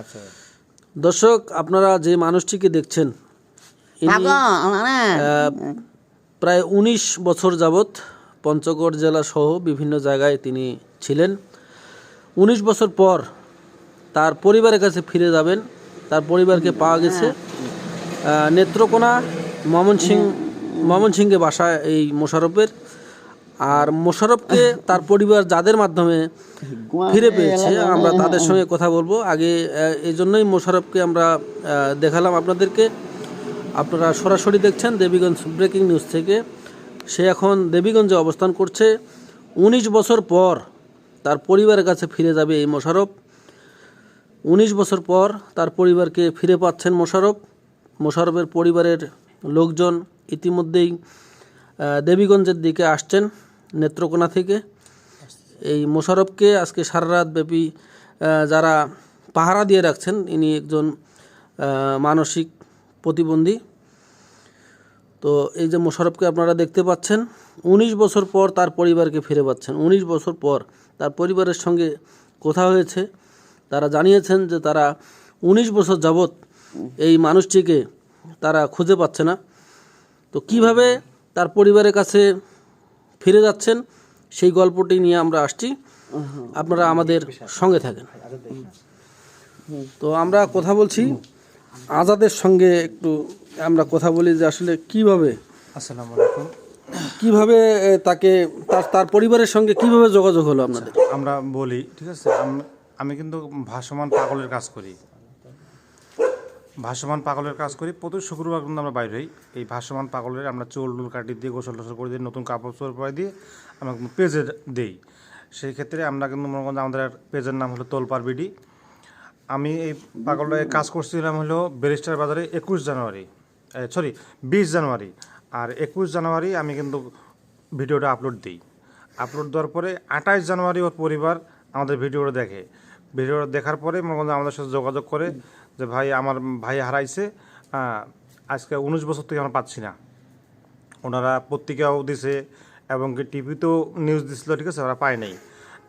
আচ্ছা। দর্শক আপনারা যে মানুষটিকে দেখছেন ইনি প্রায় উনিশ বছর যাবৎ পঞ্চগড় জেলা সহ বিভিন্ন জায়গায় তিনি ছিলেন। উনিশ বছর পর তার পরিবারের কাছে ফিরে যাবেন। তার পরিবারকে পাওয়া গেছে নেত্রকোনা ময়মনসিং ময়মনসিংহে বাসা এই মোশারফের। আর মোশারফকে তার পরিবার যাদের মাধ্যমে ফিরে পেয়েছে, আমরা তাদের সঙ্গে কথা বলব। আগে এই জন্যই মোশারফকে আমরা দেখালাম আপনাদেরকে। আপনারা সরাসরি দেখছেন দেবীগঞ্জ ব্রেকিং নিউজ থেকে। সে এখন দেবীগঞ্জে অবস্থান করছে। উনিশ বছর পর তার পরিবারের কাছে ফিরে যাবে এই মোশারফ। উনিশ বছর পর তার পরিবারকে ফিরে পাচ্ছেন মোশারফ। মোশারফের পরিবারের লোকজন ইতিমধ্যেই দেবীগঞ্জের দিকে আসছেন। নেত্রকোনা থেকে। এই মোশারফকে আজকে সারা রাত ব্যাপী যারা পাহারা দিয়ে রাখছেন, ইনি একজন মানসিক প্রতিবন্ধী। তো এই যে মোশারফকে আপনারা দেখতে পাচ্ছেন, উনিশ বছর পর তার পরিবারকে ফিরে পাচ্ছেন। উনিশ বছর পর তার পরিবারের সঙ্গে কথা হয়েছে। তারা জানিয়েছেন যে তারা উনিশ বছর যাবৎ এই মানুষটিকে তারা খুঁজে পাচ্ছে না। তো কীভাবে তার পরিবারের কাছে ফিরে যাচ্ছেন সেই গল্পটি নিয়ে আমরা আসছি। আপনারা আমাদের সঙ্গে থাকেন। তো আমরা কথা বলছি আজাদের সঙ্গে একটু আমরা কথা বলি যে আসলে কীভাবে আসসালামু আলাইকুম। কীভাবে তাকে তার তার পরিবারের সঙ্গে কীভাবে যোগাযোগ হলো আপনাদের? আমরা বলি ঠিক আছে আম- আমি কিন্তু ভাসমান পাগলের কাজ করি। ভাসমান পাগলের কাজ করি। প্রতি শুক্রবার কিন্তু আমরা বাইরে হই। এই ভাসমান পাগলের আমরা চুল টুল কাটি দিয়ে গোসল টোসল করে দিয়ে নতুন কাপড় চোপড় পরে দিয়ে আমরা পেজে দেই। সেই ক্ষেত্রে আমরা কিন্তু মনে করেন আমাদের পেজের নাম হলো তোলপার বিডি। আমি এই পাগলটায় কাজ করছিলাম হলো ব্যারিস্টার বাজারে একুশ জানুয়ারি সরি বিশ জানুয়ারি। আর একুশ জানুয়ারি আমি কিন্তু ভিডিওটা আপলোড দিই। আপলোড দেওয়ার পরে আঠাশ জানুয়ারি ওর পরিবার আমাদের ভিডিওটা দেখে। ভিডিওটা দেখার পরে মনে করেন আমাদের সাথে যোগাযোগ করে যে ভাই আমার ভাই হারাইছে আজকে উনিশ বছর থেকে আমরা পাচ্ছি না। ওনারা পত্রিকাও দিছে এবং কি টিভিতেও নিউজ দিছিল, ঠিক আছে? ওরা পায় নাই।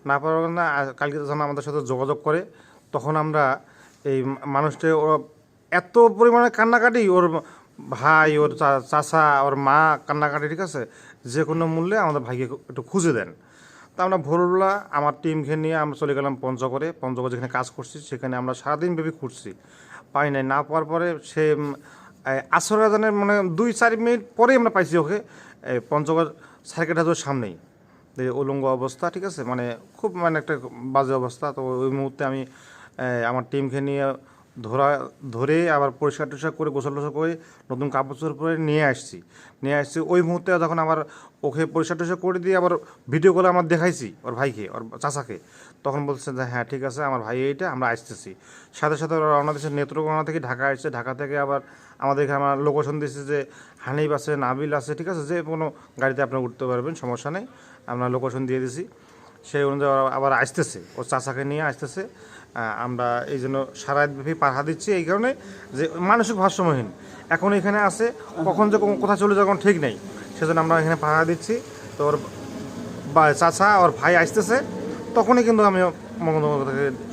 না পাওয়ার আ- কালকে যখন আমাদের সাথে যোগাযোগ করে, তখন আমরা এই মানুষটা ওরা এত পরিমাণে কান্নাকাটি, ওর ভাই, ওর চাচা, ওর মা কান্নাকাটি, ঠিক আছে? যে কোনো মূল্যে আমাদের ভাইকে একটু খুঁজে দেন। তা আমরা ভোরবেলা আমার টিমকে নিয়ে আমরা চলে গেলাম পঞ্চগড়ে। পঞ্চগড় যেখানে কাজ করছি, সেখানে আমরা সারাদিন ব্যাপী খুঁজছি পাই নাই, না পাওয়ার পরে সে আসর আজানের মানে দুই চার মিনিট পরেই আমরা পাইছি ওকে পঞ্চগড় সার্কিট হাউসের সামনেই। উলঙ্গ অবস্থা, ঠিক আছে? মানে খুব মানে একটা বাজে অবস্থা। তো ওই মুহূর্তে আমি আমার টিমকে নিয়ে ধরা, ধরে আবার পরিষ্কার টরিষ্কার করে, গোসল টোসল করে নতুন কাপড় চোপড় পরে নিয়ে আসছি। নিয়ে আসছি, ওই মুহূর্তে যখন আবার ওকে পরিষ্কার টরিষ্কার করে দিয়ে আবার ভিডিও করে আমার দেখাইছি ওর ভাইকে, ওর চাচাকে, তখন বলছে যে হ্যাঁ ঠিক আছে, আমার ভাই এইটা, আমরা আসতেছি। সাথে সাথে রওনা দিচ্ছে নেত্রকোনা থেকে ঢাকা আসছে, ঢাকা থেকে আবার আমাদের এখানে আমার লোকেশন দিচ্ছে যে, হানিফ আছে, নাবিল আছে, ঠিক আছে, যে কোনো গাড়িতে আপনি উঠতে পারবেন, সমস্যা নেই, আমরা লোকেশন দিয়ে দিছি। সেই অনুযায়ী আবার আসতেছে। ও চাচাকে নিয়ে আসতেছে। আমরা এই জন্য সারা ব্যাপী দিচ্ছি। এই কারণে যে মানসিক ভারসাম্যহীন। এখন এখানে আছে, কখন যে কোথায় চলে যাওয়া ঠিক নেই। সেজন্য আমরা এখানে পাহা দিচ্ছি। তো ওর চাচা, ওর ভাই আসতেছে। তখনই কিন্তু আমি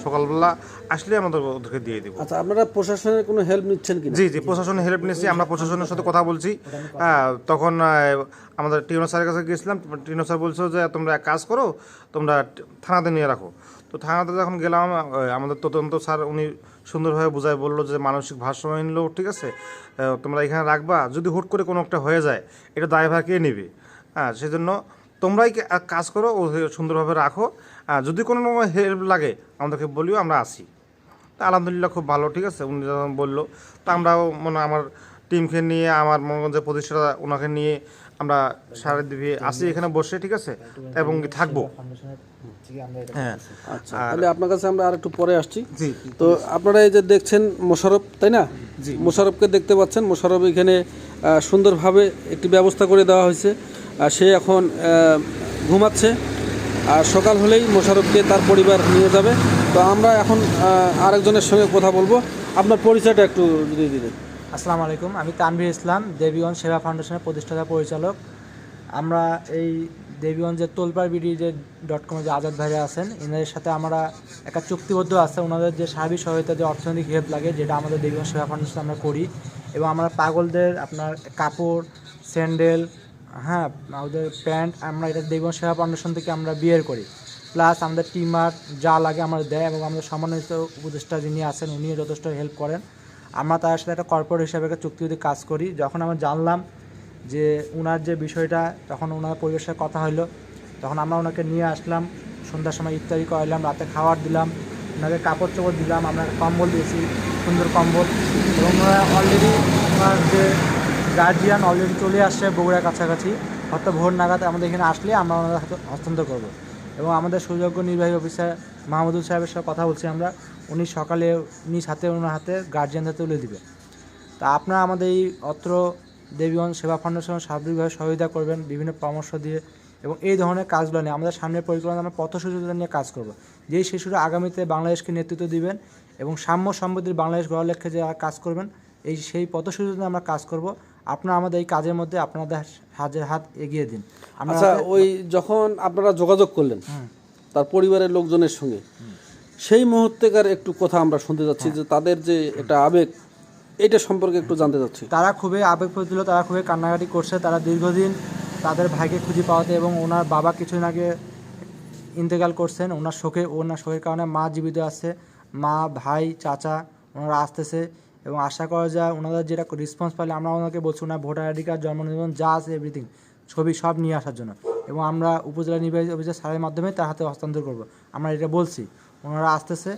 সকালবেলা আসলে আমাদের ওদেরকে দিয়ে দিব। আচ্ছা আপনারা প্রশাসনের কোনো হেল্প নিচ্ছেন কি জি জি প্রশাসনের হেল্প নিয়েছি আমরা প্রশাসনের সাথে কথা বলছি। হ্যাঁ, তখন আমাদের টিনো স্যারের কাছে গেছিলাম। টিনো স্যার বলছো যে তোমরা এক কাজ করো তোমরা থানাতে নিয়ে রাখো। তো থানাতে যখন গেলাম আমাদের তদন্ত স্যার উনি সুন্দরভাবে বুঝায় বলল যে মানসিক ভারসাম্যহীন লোক ঠিক আছে? তোমরা এখানে রাখবা। যদি হুট করে কোনো একটা হয়ে যায় এটা দায়ভার কে নেবে? হ্যাঁ সেজন্য তোমরাই এক কাজ করো ও সুন্দরভাবে রাখো। যদি কোনো হেল্প লাগে আমাদেরকে বলিও আমরা আসি তা আলহামদুলিল্লাহ খুব ভালো ঠিক আছে? উনি যখন বলল তা আমরাও মনে আমার টিমকে নিয়ে আমার মনে যে প্রতিষ্ঠাতা ওনাকে নিয়ে আমরা সারা দিবি আসি এখানে বসে ঠিক আছে? এবং থাকব। হ্যাঁ। আচ্ছা তাহলে আপনার কাছে আমরা আর একটু পরে আসছি। জি। তো আপনারা এই যে দেখছেন মোশারফ তাই না? মোশারফকে দেখতে পাচ্ছেন মোশারফ এখানে সুন্দরভাবে একটি ব্যবস্থা করে দেওয়া হয়েছে। আর সে এখন ঘুমাচ্ছে। আর সকাল হলেই মোশারফকে তার পরিবার নিয়ে যাবে। তো আমরা এখন আরেকজনের সঙ্গে কথা বলব। আপনার পরিচয়টা একটু যদি দিলেন আসসালামু আলাইকুম। আমি তানভীর ইসলাম, দেবীগঞ্জ সেবা ফাউন্ডেশনের প্রতিষ্ঠাতা পরিচালক। আমরা এই দেবীগঞ্জের তোলপাড় বিডি যে ডট কমে যে আজাদ ভাইরা আছেন এনাদের সাথে আমরা একটা চুক্তিবদ্ধ আছে। ওনাদের যে সার্বিক সহায়তা, যে অর্থনৈতিক হেল্প লাগে, যেটা আমাদের দেবীগঞ্জ সেবা ফাউন্ডেশন আমরা করি। এবং আমরা পাগলদের আপনার কাপড়, স্যান্ডেল হ্যাঁ আমাদের প্যান্ট আমরা এটা দেখব সেবা ফাউন্ডেশন থেকে আমরা বিয়ের করি। প্লাস আমাদের টিমার যা লাগে আমরা দেয় এবং আমাদের সম্মানিত উপদেষ্টা যিনি আছেন উনিও যথেষ্ট হেল্প করেন। আমরা তার সাথে একটা কর্পোরেট হিসাবে একটা চুক্তিতে কাজ করি। যখন আমরা জানলাম যে ওনার যে বিষয়টা, তখন ওনার পরিবেশের কথা হলো তখন আমরা ওনাকে নিয়ে আসলাম, সন্ধ্যার সময় ইফতারি করাইলাম, রাতে খাবার দিলাম ওনাকে কাপড় চোপড় দিলাম, আমরা কম্বল দিয়েছি, সুন্দর কম্বল। এবং ওনারা অলরেডি ওনার যে গার্জিয়ান অলরেডি চলে আসছে বগুড়ার কাছাকাছি। হয়তো ভোর নাগাদ আমাদের এখানে আসলে আমরা ওনাদের হাতে হস্তান্তর করব। এবং আমাদের সুযোগ্য নির্বাহী অফিসার মাহমুদুল সাহেবের সাথে কথা বলছি আমরা। উনি সকালে নিজ হাতে ওনার হাতে গার্জিয়ান হাতে তুলে দিবে। তা আপনারা আমাদের এই অত্র দেবীগঞ্জ সেবা ফাউন্ডেশন সার্বিকভাবে সহযোগিতা করবেন, বিভিন্ন পরামর্শ দিয়ে এবং এই ধরনের কাজগুলো নিয়ে। আমাদের সামনের পরিকল্পনা আমরা পথ শিশুদের নিয়ে কাজ করব। যেই শিশুরা আগামীতে বাংলাদেশকে নেতৃত্ব দিবেন এবং সাম্য সমৃদ্ধির বাংলাদেশ গড়ার লক্ষ্যে যারা কাজ করবেন এই সেই পথ শিশুদের আমরা কাজ করব। আপনারা আমাদের এই কাজের মধ্যে আপনাদের হাতের হাত এগিয়ে দিন। আচ্ছা ওই যখন আপনারা যোগাযোগ করলেন তার পরিবারের লোকজনের সঙ্গে সেই মুহূর্তেকার একটু কথা আমরা শুনতে যাচ্ছি যে তাদের যে একটা আবেগ এটা সম্পর্কে একটু জানতে চাচ্ছি। তারা খুবই আবেগপ্রতুল তারা খুবই কান্নাকাটি করছে। তারা দীর্ঘদিন তাদের ভাইকে খুঁজে পাওয়াতে এবং ওনার বাবা কিছুদিন আগে ইন্তেকাল করছেন। ওনার শোকে ওনার শোকের কারণে মা জীবিত আছে। মা ভাই চাচা ওনারা আসতেছে। এবং আশা করা যায় ওনাদের যেটা রেসপন্স পাইলে আমরা ওনাকে বলছি, ওনার ভোটার আইডি কার্ড, জন্ম নিবন্ধন, যা আছে এভরিথিং ছবি সব নিয়ে আসার জন্য। এবং আমরা উপজেলা নির্বাহী অফিসার স্যারের মাধ্যমে তার হাতে হস্তান্তর করব। আমরা এটা বলছি। ওনারা আসতেছে,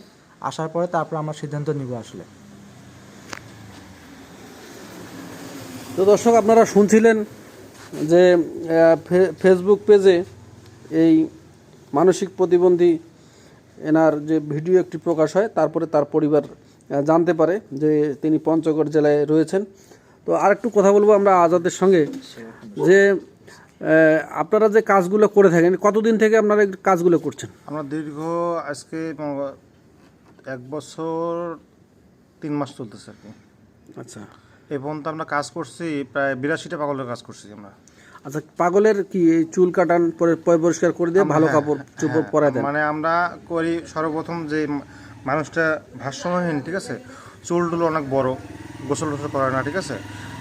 আসার পরে তারপর আমরা সিদ্ধান্ত নিব আসলে। তো দর্শক, আপনারা শুনছিলেন যে ফেসবুক পেজে এই মানসিক প্রতিবন্ধী এনার যে ভিডিও একটি প্রকাশ হয়, তারপরে তার পরিবার জানতে পারে যে তিনি পঞ্চগড় জেলায় রয়েছেন। তো আর একটু কথা বলব আমরা আজাদের সঙ্গে যে আপনারা যে কাজগুলো করে থাকেন কতদিন থেকে আপনারা এই কাজগুলো করছেন? আমরা দীর্ঘ আজকে এক বছর তিন মাস চলতেছে আর কি। আচ্ছা। এই পর্যন্ত আমরা কাজ করছি প্রায় বিরাশিটা পাগলের কাজ করছি আমরা। আচ্ছা পাগলের কি চুল কাটান পরে পরিষ্কার করে দিয়ে ভালো কাপড় চোপড় পরায় দেন? মানে আমরা করি সর্বপ্রথম যে মানুষটা ভারসাম্যহীন ঠিক আছে? চুল টুল অনেক বড় গোসল টোসল করে না, ঠিক আছে?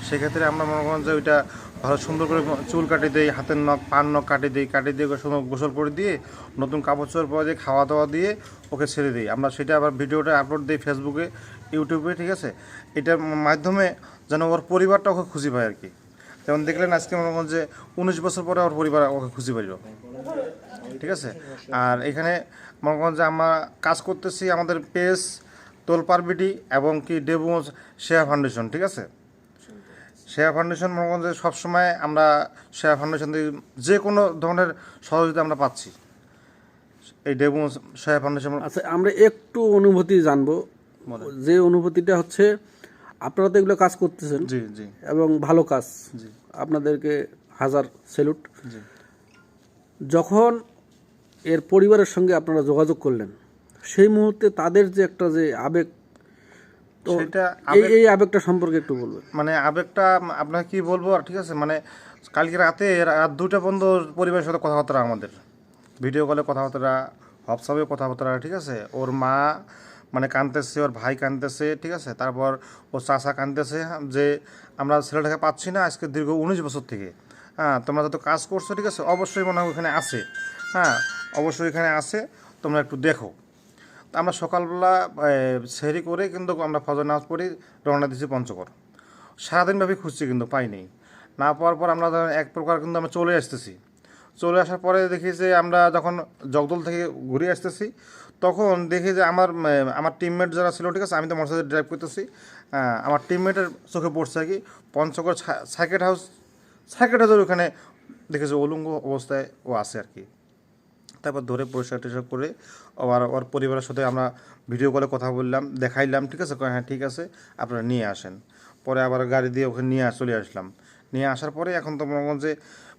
সেক্ষেত্রে আমরা মনে করেন যে ওইটা ভালো সুন্দর করে চুল কাটি দিই, হাতের নখ পান নখ কাটি দিই, কাটি দিয়ে সুন্দর গোসল করে দিয়ে নতুন কাপড় চোপড় পরে দিয়ে খাওয়া দাওয়া দিয়ে ওকে ছেড়ে দিই। আমরা সেটা আবার ভিডিওটা আপলোড দিই ফেসবুকে ইউটিউবে ঠিক আছে? এটার মাধ্যমে যেন ওর পরিবারটা ওকে খুশি পায় আর কি। যেমন দেখলেন আজকে মনে করেন যে উনিশ বছর পরে ওর পরিবার ওকে খুশি পাইল। ঠিক আছে? আর এখানে মনে করেন যে আমরা কাজ করতেছি আমাদের পেস তোলপার বিটি এবং কি ডেবু শেয়া ফাউন্ডেশন ঠিক আছে? শেয়া ফাউন্ডেশন মনে করেন যে সবসময় আমরা শেয়া ফাউন্ডেশন থেকে যে কোনো ধরনের সহযোগিতা আমরা পাচ্ছি। এই ডেবু শেয়া ফাউন্ডেশন আচ্ছা আমরা একটু অনুভূতি জানব। যে অনুভূতিটা হচ্ছে আপনারা তো এগুলো কাজ করতেছেন। জি জি। এবং ভালো কাজ। জি। আপনাদেরকে হাজার সেলুট। জি। যখন এর পরিবারের সঙ্গে আপনারা যোগাযোগ করলেন সেই মুহূর্তে তাদের যে একটা যে আবেগ তো এই আবেগটা সম্পর্কে একটু বলবেন। মানে আবেগটা আপনাকে কি বলব? আর ঠিক আছে মানে কালকে রাতে রাত দুটা পর্যন্ত পরিবারের সাথে কথাবার্তা আমাদের। ভিডিও কলে কথাবার্তা হোয়াটসঅ্যাপে কথাবার্তা ঠিক আছে? ওর মা মানে কাঁদতেছে, ওর ভাই কাঁদতেছে, ঠিক আছে? তারপর ওর চাচা কাঁদতেছে, যে আমরা ছেলেটাকে পাচ্ছি না আজকে দীর্ঘ উনিশ বছর থেকে। হ্যাঁ তোমরা যত কাজ করছ, ঠিক আছে? অবশ্যই মনে হয় ওখানে আছে। হ্যাঁ অবশ্যই এখানে আছে। তোমরা একটু দেখো। তা আমরা সকালবেলা সেরি করে কিন্তু আমরা ফজর নামাজ পড়ি, রওনা দিয়েছি পঞ্চগড়। সারাদিন ব্যাপী খুঁজছি কিন্তু, পাইনি। না পাওয়ার পর আমরা এক প্রকার কিন্তু আমরা চলে আসতেছি। চলে আসার পরে দেখি যে আমরা যখন জগদল থেকে ঘুরে আসতেছি, তখন দেখি যে আমার আমার টিমমেট যারা ছিল, ঠিক আছে, আমি তো মোটরসাইকেল ড্রাইভ করতেছি আমার টিমমেটের চোখে পড়ছে আর কি, পঞ্চগড় সার্কিট হাউস সার্কিট হাউসের ওখানে দেখেছি উলঙ্গ অবস্থায় ও আছে আর কি। তারপর ধরে পরিষ্কার টরিষ্কার করে আবার ওর পরিবারের সাথে আমরা ভিডিও কলে কথা বললাম, দেখাইলাম, ঠিক আছে হ্যাঁ ঠিক আছে, আপনারা নিয়ে আসেন। পরে আবার গাড়ি দিয়ে ওখানে নিয়ে চলে আসলাম। নিয়ে আসার পরে এখন তো মনে যে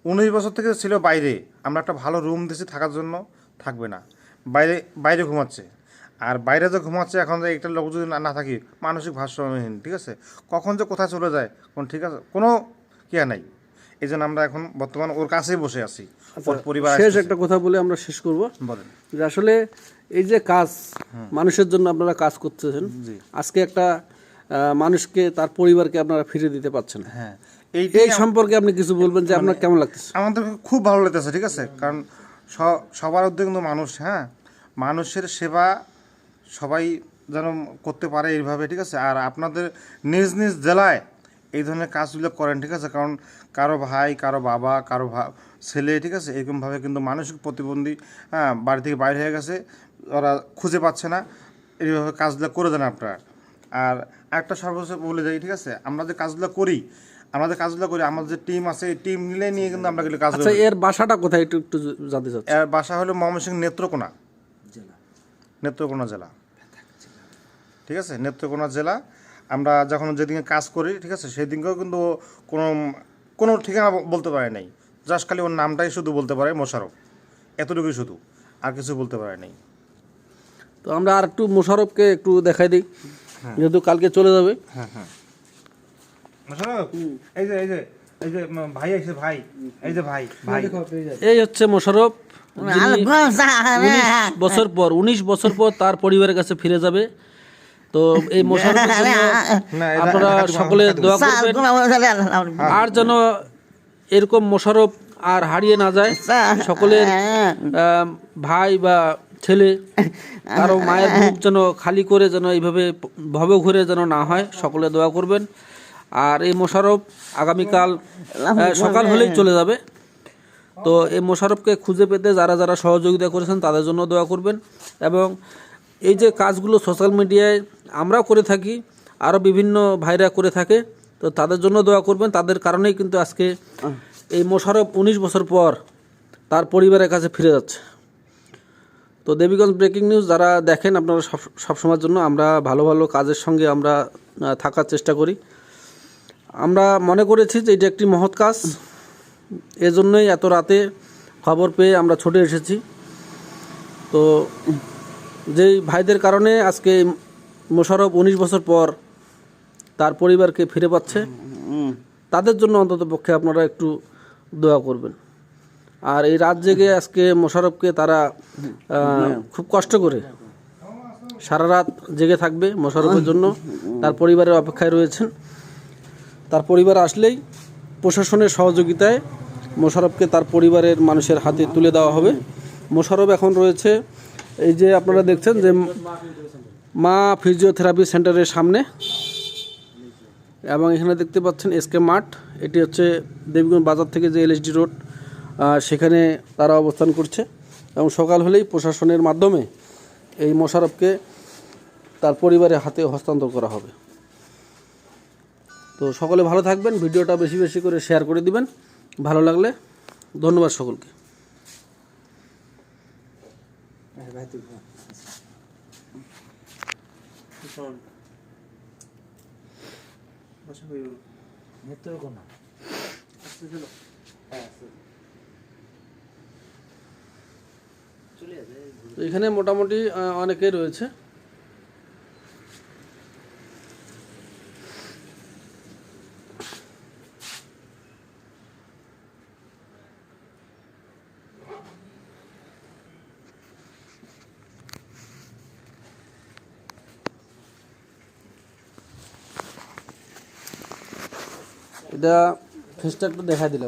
উনিশ বছর থেকে ছিল বাইরে। আমরা একটা ভালো রুম দিয়েছি থাকার জন্য থাকবে না। বাইরে বাইরে ঘুমাচ্ছে। আর বাইরে যে ঘুমাচ্ছে এখন যে একটা লোক যদি না- থাকি মানসিক ভারসাম্যহীন ঠিক আছে? কখন যে কোথায় চলে যায় কোন ঠিক আছে? কোনো কেয়া নাই। এই জন্য আমরা এখন বর্তমান ওর কাছেই বসে আছি। ওর পরিবার আচ্ছা, শেষ একটা কথা বলে আমরা শেষ করব। বলেন। যে আসলে এই যে কাজ মানুষের জন্য আপনারা কাজ করতেছেন আজকে একটা মানুষকে তার পরিবারকে আপনারা ফিরে দিতে পারছেন হ্যাঁ। এই সম্পর্কে আপনি কিছু বলবেন যে আপনার কেমন লাগতেছে? আমাদের খুব ভালো লাগতেছে ঠিক আছে? কারণ সবার উদ্যোগ কিন্তু মানুষ হ্যাঁ? মানুষের সেবা সবাই যেন করতে পারে এইভাবে ঠিক আছে? আর আপনাদের নিজ নিজ জেলায় এই ধরনের কাজগুলো করেন ঠিক আছে? কারণ কারও ভাই কারও বাবা কারও ছেলে ঠিক আছে? এরকমভাবে কিন্তু মানসিক প্রতিবন্ধী হ্যাঁ বাড়ি থেকে বাইরে হয়ে গেছে ওরা খুঁজে পাচ্ছে না। এইভাবে কাজগুলো করে দেন আপনারা। আর একটা সর্বশেষ বলে যাই ঠিক আছে? আমরা যে কাজগুলো করি আমাদের কাজগুলো করি আমাদের যে টিম আছে এই টিম মিলে নিয়ে কিন্তু আমরা এগুলো কাজ আচ্ছা এর বাসাটা কোথায় একটু একটু জানতে চাচ্ছি। এর বাসা হলো ময়মনসিংহ নেত্রকোনা। জেলা। নেত্রকোনা জেলা। ঠিক আছে? নেত্রকোনা জেলা। আমরা যখন যেদিকে কাজ করি ঠিক আছে সেদিনকেও কিন্তু কোনো কোনো ঠিকানা বলতে পারে নাই। জাস্ট খালি ওর নামটাই শুধু বলতে পারে মোশারফ এতটুকুই শুধু আর কিছু বলতে পারে নাই। তো আমরা আর একটু মোশারফকে একটু দেখাই দিই। যেহেতু কালকে চলে যাবে। হ্যাঁ হ্যাঁ। এই যে এই যে এই যে ভাই আছে ভাই। এই যে ভাই ভাই। এই হচ্ছে মোশারফ বছর পর উনিশ বছর পর তার পরিবারের কাছে ফিরে যাবে। তো এই মোশারফের জন্য আপনারা সকলে দোয়া করবেন। আর যেন এরকম মোশারফ আর হারিয়ে না যায় সকলের ভাই বা ছেলে কারও মায়ের মুখ যেন খালি করে যেন এইভাবে ভবে ঘুরে যেন না হয় সকলে দোয়া করবেন। আর এই মোশারফ আগামীকাল সকাল হলেই চলে যাবে। তো এই মোশারফকে খুঁজে পেতে যারা যারা সহযোগিতা করেছেন তাদের জন্য দোয়া করবেন। এবং এই যে কাজগুলো সোশ্যাল মিডিয়ায় আমরাও করে থাকি আরও বিভিন্ন ভাইরা করে থাকে তো তাদের জন্য দোয়া করবেন। তাদের কারণেই কিন্তু আজকে এই মোশারফ উনিশ বছর পর তার পরিবারের কাছে ফিরে যাচ্ছে। তো দেবীগঞ্জ ব্রেকিং নিউজ যারা দেখেন আপনারা সব সবসময়ের জন্য আমরা ভালো ভালো কাজের সঙ্গে আমরা থাকার চেষ্টা করি। আমরা মনে করেছি যে এটা একটি মহৎ কাজ। এজন্যই এত রাতে খবর পেয়ে আমরা ছুটে এসেছি। তো যেই ভাইদের কারণে আজকে মোশারফ উনিশ বছর পর তার পরিবারকে ফিরে পাচ্ছে, তাদের জন্য অন্তত পক্ষে আপনারা একটু দোয়া করবেন। আর এই রাত জেগে আজকে মোশারফকে তারা খুব কষ্ট করে সারা রাত জেগে থাকবে মোশারফের জন্য। তার পরিবারের অপেক্ষায় রয়েছেন। তার পরিবার আসলেই প্রশাসনের সহযোগিতায় মোশারফকে তার পরিবারের মানুষের হাতে তুলে দেওয়া হবে। মোশারফ এখন রয়েছে এই যে আপনারা দেখছেন যে মা ফিজিওথেরাপি সেন্টারের সামনে এবং এখানে দেখতে পাচ্ছেন এসকে মাঠ। এটি হচ্ছে দেবীগঞ্জ বাজার থেকে যে এলএসডি রোড সেখানে তারা অবস্থান করছে এবং সকাল হলেই প্রশাসনের মাধ্যমে এই মোশারফকে তার পরিবারের হাতে হস্তান্তর করা হবে। তো সকলে ভালো থাকবেন ভিডিওটা বেশি বেশি করে শেয়ার করে দিবেন। ভালো লাগলে ধন্যবাদ সকলকে। এখানে মোটামুটি আহ, অনেকেই রয়েছে। এটা ফেসটা একটু দেখা দিলে।